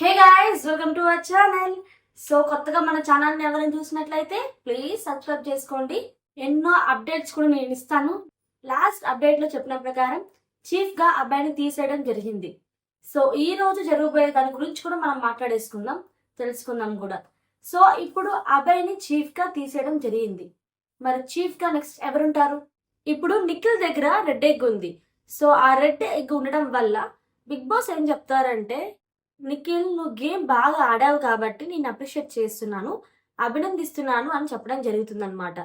Hey guys welcome to our channel so కొత్తగా మన ఛానల్ని ఎవరైనా చూసినట్లయితే ప్లీజ్ సబ్స్క్రైబ్ చేసుకోండి. ఎన్నో అప్డేట్స్ కూడా నేను ఇస్తాను. లాస్ట్ అప్డేట్లో చెప్పిన ప్రకారం చీఫ్గా అబ్బాయిని తీసేయడం జరిగింది. సో ఈ రోజు జరగబోయే దాని గురించి కూడా మనం మాట్లాడేసుకుందాం తెలుసుకుందాం కూడా. సో ఇప్పుడు అబ్బాయిని చీఫ్గా తీసేయడం జరిగింది. మరి చీఫ్గా నెక్స్ట్ ఎవరుంటారు? ఇప్పుడు నిఖిల్ దగ్గర రెడ్ ఎగ్ ఉంది. సో ఆ రెడ్ ఎగ్ ఉండడం వల్ల బిగ్ బాస్ ఏం చెప్తారంటే నిఖిల్ నువ్వు గేమ్ బాగా ఆడావు కాబట్టి నేను అప్రిషియేట్ చేస్తున్నాను అభినందిస్తున్నాను అని చెప్పడం జరుగుతుందనమాట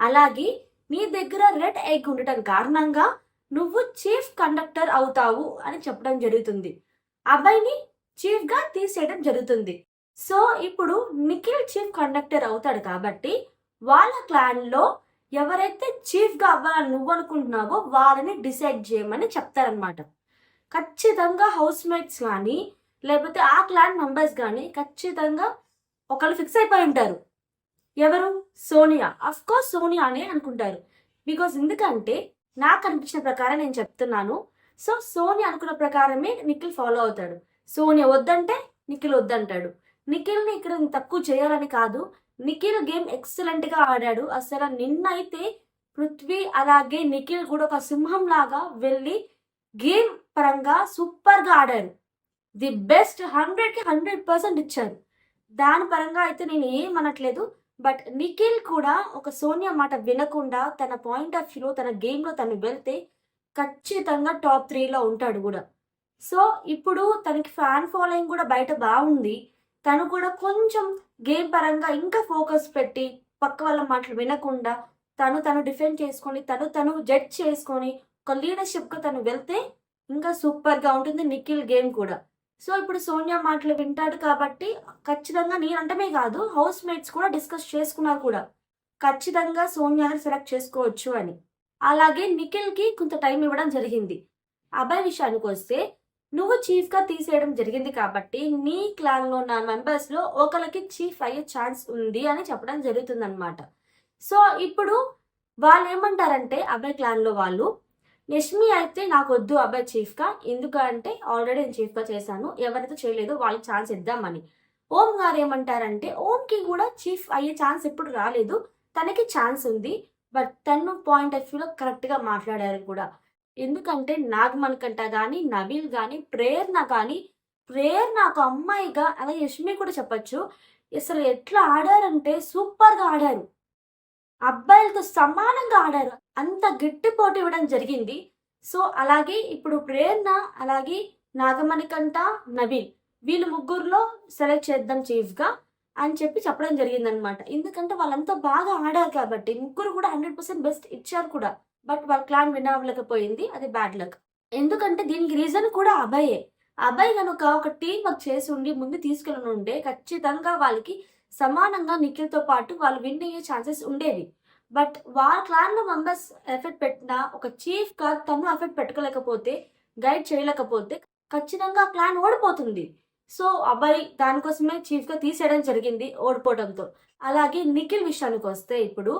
అలాగే నీ దగ్గర రెడ్ ఎగ్ ఉండటం కారణంగా నువ్వు చీఫ్ కండక్టర్ అవుతావు అని చెప్పడం జరుగుతుంది. అబ్బాయిని చీఫ్గా తీసేయడం జరుగుతుంది. సో ఇప్పుడు నిఖిల్ చీఫ్ కండక్టర్ అవుతాడు కాబట్టి వాళ్ళ క్లాన్లో ఎవరైతే చీఫ్గా అవ్వాలని నువ్వు అనుకుంటున్నావో వాళ్ళని డిసైడ్ చేయమని చెప్తారనమాట ఖచ్చితంగా హౌస్ మేట్స్ కానీ లేకపోతే ఆ క్లాన్ మెంబర్స్ కానీ ఖచ్చితంగా ఒకళ్ళు ఫిక్స్ అయిపోయి ఉంటారు. ఎవరు? సోనియా. అఫ్ కోర్స్ సోనియా అనే అనుకుంటారు. బికాజ్ ఎందుకంటే నాకు అనిపించిన ప్రకారం నేను చెప్తున్నాను. సో సోనియా అనుకున్న ప్రకారమే నిఖిల్ ఫాలో అవుతాడు. సోనియా వద్దంటే నిఖిల్ వద్దంటాడు. నిఖిల్ని ఇక్కడ తక్కువ చేయాలని కాదు. నిఖిల్ గేమ్ ఎక్సలెంట్గా ఆడాడు. అసలు నిన్నైతే పృథ్వీ అలాగే నిఖిల్ కూడా ఒక సింహం లాగా వెళ్ళి గేమ్ పరంగా సూపర్గా ఆడారు. ది బెస్ట్ హండ్రెడ్కి హండ్రెడ్ పర్సెంట్ ఇచ్చారు. దాని పరంగా అయితే నేను ఏమనట్లేదు బట్ నిఖిల్ కూడా ఒక సోనియా మాట వినకుండా తన పాయింట్ ఆఫ్ వ్యూలో తన గేమ్లో తను వెళ్తే ఖచ్చితంగా టాప్ త్రీలో ఉంటాడు కూడా. సో ఇప్పుడు తనకి ఫ్యాన్ ఫాలోయింగ్ కూడా బయట బాగుంది. తను కూడా కొంచెం గేమ్ పరంగా ఇంకా ఫోకస్ పెట్టి పక్క వాళ్ళ మాటలు వినకుండా తను తను డిఫెండ్ చేసుకొని తను తను జడ్జ్ చేసుకొని ఒక లీడర్షిప్గా తను వెళ్తే ఇంకా సూపర్గా ఉంటుంది నిఖిల్ గేమ్ కూడా. సో ఇప్పుడు సోనియా మాటలు వింటాడు కాబట్టి ఖచ్చితంగా నేనంటమే కాదు హౌస్ మేట్స్ కూడా డిస్కస్ చేసుకున్నారు కూడా. ఖచ్చితంగా సోనియాని సెలెక్ట్ చేసుకోవచ్చు అని. అలాగే నిఖిల్కి కొంత టైం ఇవ్వడం జరిగింది. అభయ్ విషయానికి వస్తే నువ్వు చీఫ్గా తీసేయడం జరిగింది కాబట్టి నీ క్లాన్లో నా మెంబర్స్లో ఒకరికి చీఫ్ అయ్యే ఛాన్స్ ఉంది అని చెప్పడం జరుగుతుందన్నమాట. సో ఇప్పుడు వాళ్ళు ఏమంటారంటే అభయ్ క్లాన్లో వాళ్ళు యష్మి అయితే నాకు వద్దు అబ్బాయి చీఫ్గా. ఎందుకంటే ఆల్రెడీ నేను చీఫ్గా చేశాను. ఎవరైతే చేయలేదో వాళ్ళకి ఛాన్స్ ఇద్దామని. ఓం గారు ఏమంటారంటే ఓంకి కూడా చీఫ్ అయ్యే ఛాన్స్ ఎప్పుడు రాలేదు. తనకి ఛాన్స్ ఉంది. బట్ తను పాయింట్ ఆఫ్ వ్యూలో కరెక్ట్గా మాట్లాడారు కూడా. ఎందుకంటే నాగమన్ కంట కానీ నవీల్ కానీ ప్రేరణ కానీ ప్రేరణ ఒక అమ్మాయిగా అలాగే యష్మి కూడా చెప్పచ్చు. అసలు ఎట్లా ఆడారంటే సూపర్గా ఆడారు. అబ్బాయిలతో సమానంగా ఆడారు. అంత గట్టి పోటీ ఇవ్వడం జరిగింది. సో అలాగే ఇప్పుడు ప్రేరణ అలాగే నాగమణికంట నవీన్ వీళ్ళు ముగ్గురులో సెలెక్ట్ చేద్దాం చీఫ్గా అని చెప్పి చెప్పడం జరిగిందనమాట ఎందుకంటే వాళ్ళంతా బాగా ఆడారు కాబట్టి ముగ్గురు కూడా హండ్రెడ్ పర్సెంట్ బెస్ట్ ఇచ్చారు కూడా. బట్ వాళ్ళ క్లాన్ విన్ అవ్వలేకపోయింది. అది బ్యాడ్ లక్. ఎందుకంటే దీనికి రీజన్ కూడా అబ్బాయే అబ్బాయి కనుక ఒక టీం వర్క్ చేసి ఉండి ముందు తీసుకెళ్ళి ఖచ్చితంగా వాళ్ళకి సమానంగా నిఖిల్తో పాటు వాళ్ళు విన్ అయ్యే ఛాన్సెస్ ఉండేవి. బట్ వాళ్ళ క్లాన్లో మెంబర్స్ ఎఫెక్ట్ పెట్టిన ఒక చీఫ్గా తను ఎఫెక్ట్ పెట్టుకోలేకపోతే గైడ్ చేయలేకపోతే ఖచ్చితంగా క్లాన్ ఓడిపోతుంది. సో అబ్బాయి దానికోసమే చీఫ్గా తీసేయడం జరిగింది ఓడిపోవడంతో. అలాగే నిఖిల్ విషయానికి వస్తే ఇప్పుడు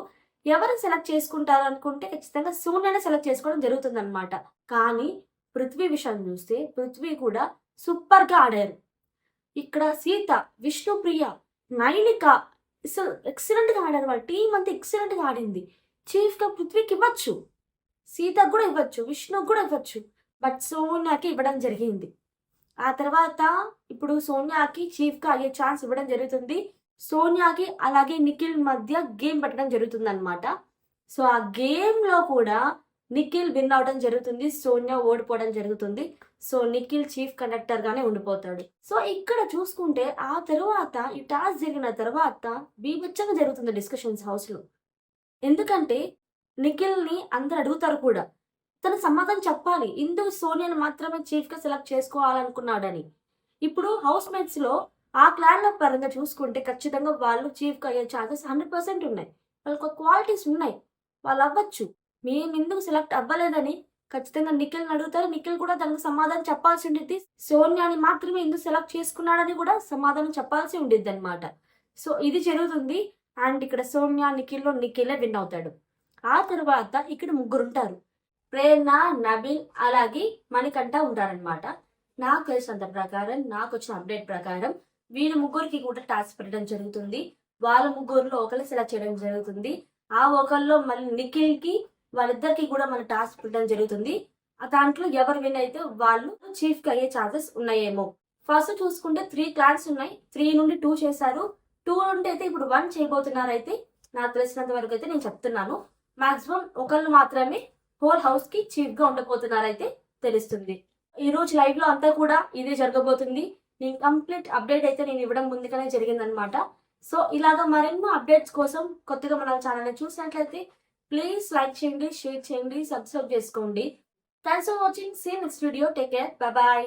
ఎవరు సెలెక్ట్ చేసుకుంటారు అనుకుంటే ఖచ్చితంగా సూన్యనే సెలెక్ట్ చేసుకోవడం జరుగుతుంది అనమాట కానీ పృథ్వీ విషయం చూస్తే పృథ్వీ కూడా సూపర్గా ఆడారు. ఇక్కడ సీత విష్ణుప్రియ నైనిక అసలు ఎక్సలెంట్గా ఆడారు వాళ్ళ టీం అంతా ఎక్సలెంట్గా ఆడింది. చీఫ్గా పృథ్వీకి ఇవ్వచ్చు. సీతకు కూడా ఇవ్వచ్చు. విష్ణుకు కూడా ఇవ్వచ్చు. బట్ సోనియాకి ఇవ్వడం జరిగింది. ఆ తర్వాత ఇప్పుడు సోనియాకి చీఫ్గా అయ్యే ఛాన్స్ ఇవ్వడం జరుగుతుంది. సోనియాకి అలాగే నిఖిల్ మధ్య గేమ్ పెట్టడం జరుగుతుంది అనమాట సో ఆ గేమ్లో కూడా నిఖిల్ విన్ అవడం జరుగుతుంది. సోనియా ఓడిపోవడం జరుగుతుంది. సో నిఖిల్ చీఫ్ కండక్టర్గానే ఉండిపోతాడు. సో ఇక్కడ చూసుకుంటే ఆ తర్వాత ఈ టాస్క్ జరిగిన తర్వాత బీభత్సంగా జరుగుతుంది డిస్కషన్స్ హౌస్లో ఎందుకంటే నిఖిల్ని అందరు అడుగుతారు కూడా తన సమాధానం చెప్పాలి. ఇందుకు సోనియాని మాత్రమే చీఫ్గా సెలెక్ట్ చేసుకోవాలనుకున్నాడని. ఇప్పుడు హౌస్ మేట్స్లో ఆ క్లాన్ల పరంగా చూసుకుంటే ఖచ్చితంగా వాళ్ళు చీఫ్గా అయ్యే ఛాన్సెస్ హండ్రెడ్ పర్సెంట్ ఉన్నాయి. వాళ్ళకి క్వాలిటీస్ ఉన్నాయి. వాళ్ళు అవ్వచ్చు. మేము ఎందుకు సెలెక్ట్ అవ్వలేదని ఖచ్చితంగా నిఖిల్ని అడుగుతారు. నిఖిల్ కూడా దానికి సమాధానం చెప్పాల్సి ఉండేది సోనియాని మాత్రమే ఎందుకు సెలెక్ట్ చేసుకున్నాడని కూడా సమాధానం చెప్పాల్సి ఉండేది అనమాట సో ఇది జరుగుతుంది. అండ్ ఇక్కడ సోనియా నిఖిల్లో నిఖిలే విన్ అవుతాడు. ఆ తర్వాత ఇక్కడ ముగ్గురు ఉంటారు. ప్రేరణ నబీల్ అలాగే మణికంఠ ఉంటారనమాట నాకు తెలిసినంత ప్రకారం నాకు వచ్చిన అప్డేట్ ప్రకారం వీళ్ళ ముగ్గురికి కూడా టాస్క్ పెట్టడం జరుగుతుంది. వాళ్ళ ముగ్గురులో ఒకరు సెలెక్ట్ చేయడం జరుగుతుంది. ఆ ఒకరిలో మళ్ళీ నిఖిల్కి వాళ్ళిద్దరికి కూడా మన టాస్క్ పెట్టడం జరుగుతుంది. ఆ దాంట్లో ఎవరు విన్ అయితే వాళ్ళు చీఫ్కి అయ్యే ఛాన్సెస్ ఉన్నాయేమో. ఫస్ట్ చూసుకుంటే త్రీ క్లాన్స్ ఉన్నాయి. త్రీ నుండి టూ చేశారు. టూ నుండి అయితే ఇప్పుడు వన్ చేయబోతున్నారు అయితే నాకు తెలిసినంత వరకు అయితే నేను చెప్తున్నాను. మాక్సిమం ఒకళ్ళు మాత్రమే హోల్ హౌస్కి చీఫ్గా ఉండబోతున్నారు అయితే తెలుస్తుంది. ఈ రోజు లైవ్లో అంతా కూడా ఇదే జరగబోతుంది. నేను కంప్లీట్ అప్డేట్ అయితే నేను ఇవ్వడం ముందుగానే జరిగిందనమాట సో ఇలాగ మరెన్నో అప్డేట్స్ కోసం కొత్తగా మన ఛానల్ చూసినట్లయితే ప్లీజ్ లైక్ చేయండి షేర్ చేయండి సబ్స్క్రైబ్ చేసుకోండి. Thanks for watching see next video take care bye